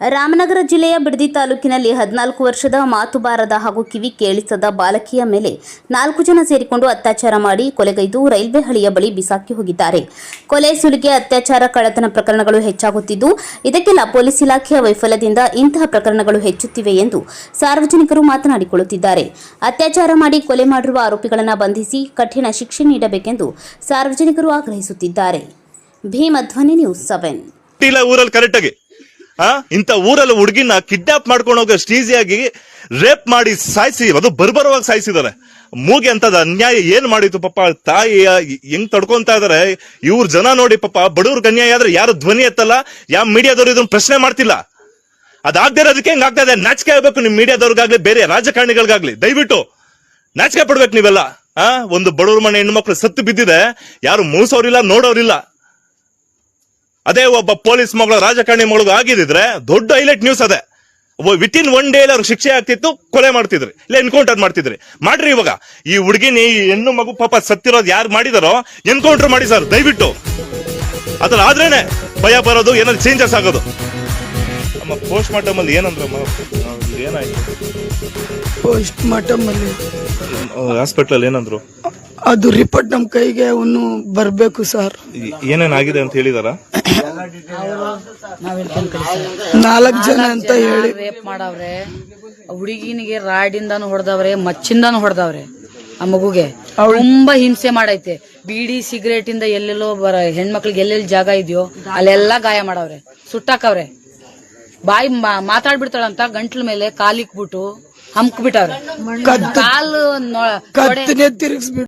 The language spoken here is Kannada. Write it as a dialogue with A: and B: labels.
A: ರಾಮನಗರ ಜಿಲ್ಲೆಯ ಬಿಡದಿ ತಾಲೂಕಿನಲ್ಲಿ ಹದಿನಾಲ್ಕು ವರ್ಷದ ಮಾತು ಬಾರದ ಹಾಗೂ ಕಿವಿ ಕೇಳಿಸದ ಬಾಲಕಿಯ ಮೇಲೆ ನಾಲ್ಕು ಜನ ಸೇರಿಕೊಂಡು ಅತ್ಯಾಚಾರ ಮಾಡಿ ಕೊಲೆಗೈದು ರೈಲ್ವೆ ಹಳಿಯ ಬಳಿ ಬಿಸಾಕಿ ಹೋಗಿದ್ದಾರೆ. ಕೊಲೆ ಸುಲಿಗೆ, ಅತ್ಯಾಚಾರ, ಕಳ್ಳತನ ಪ್ರಕರಣಗಳು ಹೆಚ್ಚಾಗುತ್ತಿದ್ದು, ಇದಕ್ಕೆಲ್ಲ ಪೊಲೀಸ್ ಇಲಾಖೆಯ ವೈಫಲ್ಯದಿಂದ ಇಂತಹ ಪ್ರಕರಣಗಳು ಹೆಚ್ಚುತ್ತಿವೆ ಎಂದು ಸಾರ್ವಜನಿಕರು ಮಾತನಾಡಿಕೊಳ್ಳುತ್ತಿದ್ದಾರೆ. ಅತ್ಯಾಚಾರ ಮಾಡಿ ಕೊಲೆ ಮಾಡಿರುವ ಆರೋಪಿಗಳನ್ನು ಬಂಧಿಸಿ ಕಠಿಣ ಶಿಕ್ಷೆ ನೀಡಬೇಕೆಂದು ಸಾರ್ವಜನಿಕರು ಆಗ್ರಹಿಸುತ್ತಿದ್ದಾರೆ. ಭೀಮಧ್ವನಿ ನ್ಯೂಸ್ ಸೆವೆನ್.
B: ಇಂಥ ಊರಲ್ಲಿ ಹುಡುಗಿನ ಕಿಡ್ನಾಪ್ ಮಾಡ್ಕೊಂಡು ಹೋಗೋ ಸ್ಟೀಸಿಯಾಗಿ ರೇಪ್ ಮಾಡಿ ಸಾಯಿಸಿ, ಅದು ಬರ್ಬರವಾಗಿ ಸಾಯಿಸಿದ್ದಾರೆ. ಮೂಗೆ ಅಂತದ ಅನ್ಯಾಯ ಏನ್ ಮಾಡಿತ್ತು ಪಾಪ? ತಾಯಿ ಹೆಂಗ್ ತಡ್ಕೊಂತ ಇದಾರೆ? ಇವ್ರ ಜನ ನೋಡಿ ಪಾಪ ಬಡವ್ರಿಗೆ ಅನ್ಯಾಯ ಆದ್ರೆ ಯಾರು ಧ್ವನಿ ಎತ್ತಲ್ಲ? ಯಾವ ಮೀಡಿಯಾದವ್ರು ಇದನ್ನ ಪ್ರಶ್ನೆ ಮಾಡ್ತಿಲ್ಲ? ಅದಾಗದೇ ಇರೋದಕ್ಕೆ ಹೆಂಗ್ ಆಗ್ತಾ ಇದೆ. ನಾಚಿಕೆ ಆಗ್ಬೇಕು ನಿಮ್ ಮೀಡಿಯಾದವ್ರಿಗಾಗ್ಲಿ, ಬೇರೆ ರಾಜಕಾರಣಿಗಳಿಗಾಗ್ಲಿ. ದಯವಿಟ್ಟು ನಾಚಿಕೆ ಪಡ್ಬೇಕು ನೀವೆಲ್ಲ. ಆ ಒಂದು ಬಡವ್ರ ಮನೆ ಹೆಣ್ಮಕ್ಳು ಸತ್ತು ಬಿದ್ದಿದೆ. ಯಾರು ಮೂಸೋರಿಲ್ಲ, ನೋಡೋರಿಲ್ಲ. ಅದೇ ಒಬ್ಬ ಪೊಲೀಸ್ ಮಗಳು ರಾಜಕಾರಣಿ ಮಗಳು ಆಗಿದ್ರೆ ದೊಡ್ಡ ಹೈಲೈಟ್ ನ್ಯೂಸ್ ಅದೇ. ವಿತ್ ಇನ್ ಒನ್ ಡೇ ಅವ್ರಿಗೆ ಶಿಕ್ಷೆ ಆಗ್ತಿತ್ತು ಕೊಲೆ ಮಾಡ್ತಿದ್ರಿ. ಇಲ್ಲ ಎನ್ಕೌಂಟರ್ ಮಾಡ್ತಿದ್ರಿ. ಮಾಡ್ರಿ ಇವಾಗ. ಈ ಹುಡುಗಿನ ಈ ಹೆಣ್ಣು ಮಗು ಪಾಪ ಸತ್ತಿರೋದು ಯಾರು ಮಾಡಿದಾರೋ ಎನ್ಕೌಂಟರ್ ಮಾಡಿ ಸರ್ ದಯವಿಟ್ಟು. ಅದ್ರ ಆದ್ರೇನೆ ಭಯ ಬರೋದು ಏನಾದ್ರು ಚೇಂಜಸ್ ಆಗೋದು. ನಮ್ಮ ಪೋಸ್ಟ್ ಮಾರ್ಟಮ್ ಅಲ್ಲಿ ಏನಂದ್ರಮ್ಮ ಏನಾಯ್ತು?
C: ಪೋಸ್ಟ್ ಮಾರ್ಟಮ್ ಅಲ್ಲಿ
B: ಹಾಸ್ಪಿಟಲ್ ಏನಂದ್ರು?
C: ಅದು ರಿಪೋರ್ಟ್ ನಮ್ಮ ಕೈಗೆ ಅವನು ಬರಬೇಕು ಸರ್.
B: ಏನೇನಾಗಿದೆ ಅಂತ ಹೇಳಿದಾರ?
C: ನಾಲ್ಕು ಜನ ಅಂತ ಹೇಳಿ.
D: ರೇಪ್ ಮಾಡವ್ರೆ? ಹುಡುಗಿನಿಗೆ ರಾಡಿಂದಾನು ಹೊಡೆದವ್ರೆ ಮಚ್ಚಿಂದಾನು ಹೊಡೆದವ್ರೆ ಆ ಮಗುಗೆ. ತುಂಬಾ ಹಿಂಸೆ ಮಾಡೈತೆ. ಬೀಡಿ ಸಿಗರೇಟ್ ಇಂದ ಎಲ್ಲೆಲ್ಲೋ ಬರ ಹೆಣ್ಮಕ್ಳಿಗೆ ಎಲ್ಲೆಲ್ಲಿ ಜಾಗ ಇದೆಯೋ ಅಲ್ಲೆಲ್ಲಾ ಗಾಯ ಮಾಡವ್ರೆ ಸುಟ್ಟಾಕವ್ರೆ. ಬಾಯಿ ಮಾತಾಡ್ಬಿಡ್ತಾಳಂತ ಗಂಟ್ಲ ಮೇಲೆ ಕಾಲಿಕ್ಬಿಟ್ಟು
C: ಹಮ್ಕ್ಬಿಟ್ಟವ್ರೆ
D: ಕಾಲು
C: ತಿರುಗಿಸ್ಬಿಟ್ಟು